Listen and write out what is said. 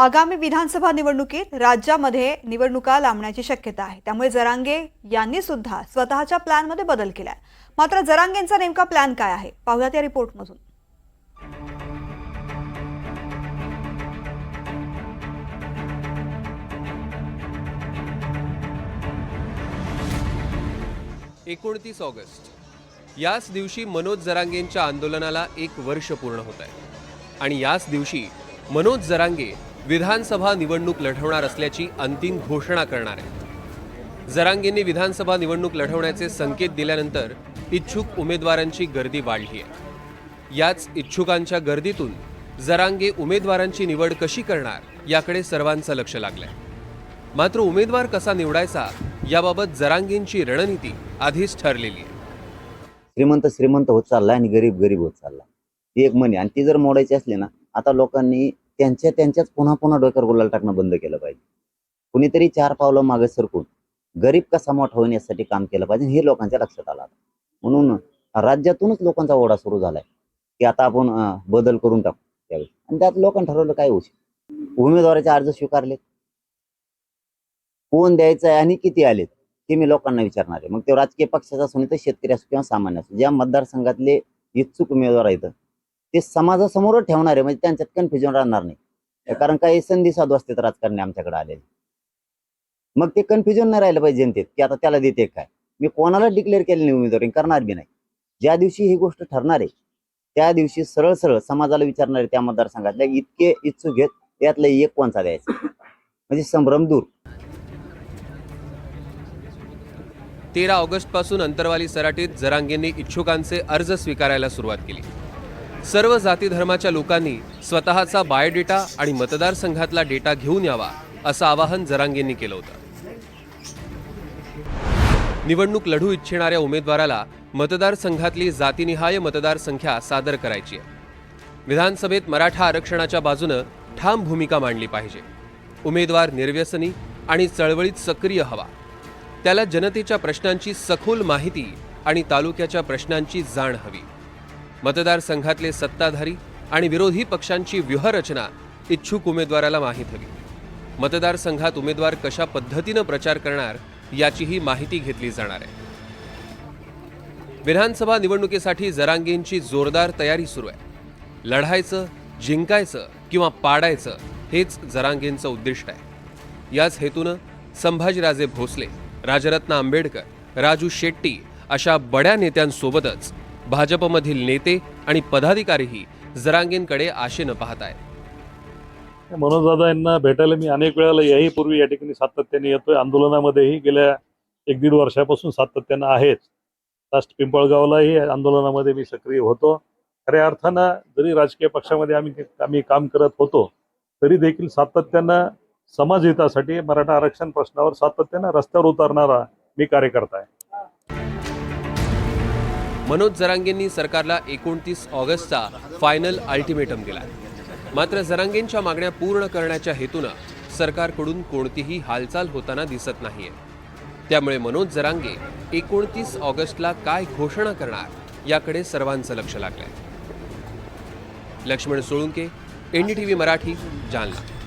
आगामी विधानसभा निवडणुकीत राज्यामध्ये निवडणुका लांबण्याची शक्यता आहे. त्यामुळे जरांगे यांनी सुद्धा स्वतःच्या प्लॅनमध्ये बदल केलाय. मात्र जरांगेंचा नेमका प्लॅन काय आहे? पाहुयात या रिपोर्टमधून एकोणतीस ऑगस्ट. याच दिवशी मनोज जरांगेंच्या आंदोलनाला एक वर्ष पूर्ण होत आहे. आणि याच दिवशी मनोज जरांगे विधानसभा निवडणूक लढवणार असल्याची अंतिम घोषणा करणार आहे. जरांगेंनी विधानसभा निवडणूक लढवण्याचे संकेत दिल्यानंतर इच्छुक उमेदवारांची गर्दी वाढली आहे. याच इच्छुकांच्या गर्दीतून जरांगे उमेदवारांची निवड कशी करणार याकडे सर्वांचं लक्ष लागलंय. मात्र उमेदवार कसा निवडायचा याबाबत जरांगेंची रणनीती आधीच ठरलेली आहे. श्रीमंत श्रीमंत होत चालला आणि गरीब गरीब होत चालला ती एक म्हणे आणि ती जर मोडायची असली ना आता लोकांनी त्यांच्या त्यांच्याच पुन्हा पुन्हा डोक्यावर गुलाल टाकणं बंद केलं पाहिजे. कुणीतरी चार पावलं मागे सरकून गरीब कसा मोठा होईल यासाठी काम केलं पाहिजे हे लोकांच्या लक्षात आलं आता. म्हणून राज्यातूनच लोकांचा ओढा सुरू झालाय की आता आपण बदल करून टाकू त्यावेळी. आणि त्यात लोकांनी ठरवलं काय होऊ शकतं? उमेदवाराचे अर्ज स्वीकारलेत. कोण द्यायचं आहे आणि किती आलेत हे मी लोकांना विचारणार आहे. मग ते राजकीय पक्षाचा असून तर शेतकरी असो किंवा सामान्य असो ज्या मतदारसंघातले इच्छुक उमेदवार आहेत ते समाजासमोरच ठेवणार आहे म्हणजे त्यांच्यात कन्फ्युजन राहणार नाही. कारण काही संधी साधू असतात राजकारणी आमच्याकडे आलेले. मग ते कन्फ्युजन नाही राहिलं पाहिजे जनतेत की आता त्याला देते काय? मी कोणाला डिक्लेअर केले नाही उमेदवारी? करणार बी नाही. ज्या दिवशी ही गोष्ट ठरणार आहे त्या दिवशी सरळ सरळ समाजाला विचारणार त्या मतदारसंघातल्या इतके इच्छुक आहेत त्यातलं एक कोणचा द्यायचा? म्हणजे संभ्रम दूर. तेरा ऑगस्टपासून अंतरवाली सराटीत जरांगेंनी इच्छुकांचे अर्ज स्वीकारायला सुरुवात केली. सर्व जाती धर्माच्या लोकांनी स्वतःचा बायोडेटा आणि मतदारसंघातला डेटा घेऊन यावा असं आवाहन जरांगेंनी केलं होतं. निवडणूक लढू इच्छिणाऱ्या उमेदवाराला मतदारसंघातली जातीनिहाय मतदारसंख्या सादर करायची आहे. विधानसभेत मराठा आरक्षणाच्या बाजूनं ठाम भूमिका मांडली पाहिजे. उमेदवार निर्व्यसनी आणि चळवळीत सक्रिय हवा. त्याला जनतेच्या प्रश्नांची सखोल माहिती आणि तालुक्याच्या प्रश्नांची जाण हवी. मतदारसंघातले सत्ताधारी आणि विरोधी पक्षांची व्यूहरचना इच्छुक उमेदवाराला माहीत हवी. मतदारसंघात उमेदवार कशा पद्धतीनं प्रचार करणार याचीही माहिती घेतली जाणार आहे. विधानसभा निवडणुकीसाठी जरांगेंची जोरदार तयारी सुरू आहे. लढायचं जिंकायचं किंवा पाडायचं हेच जरांगेंचं उद्दिष्ट आहे. याच हेतूनं संभाजीराजे भोसले राजरत्न आंबेडकर राजू शेट्टी अशा बड्या नेत्यांसोबतच भाजपमधील नेते आणि पदाधिकारीही जरांगेंकडे आशेनं पाहत आहेत. मनोजदादा यांना भेटायला मी अनेक वेळेला याही पूर्वी या ठिकाणी सातत्याने येतोय. आंदोलनामध्येही गेल्या एक दीड वर्षापासून सातत्यानं आहेच. लास्ट पिंपळगावलाही आंदोलनामध्ये मी सक्रिय होतो. खऱ्या अर्थानं जरी राजकीय पक्षामध्ये आम्ही आम्ही काम करत होतो तरी देखील सातत्यानं समाजहितासाठी मराठा आरक्षण प्रश्नावर सातत्यानं रस्त्यावर उतरणारा मी कार्यकर्ता आहे. मनोज जरांगेंनी सरकारला एकोणतीस ऑगस्टचा फायनल अल्टिमेटम दिला. मात्र जरांगेंच्या मागण्या पूर्ण करण्याच्या हेतूनं सरकारकडून कोणतीही हालचाल होताना दिसत नाहीये. त्यामुळे मनोज जरांगे एकोणतीस ऑगस्टला काय घोषणा करणार याकडे सर्वांचं लक्ष लागलंय. लक्ष्मण सोळुंके एनडीटीव्ही मराठी जालना.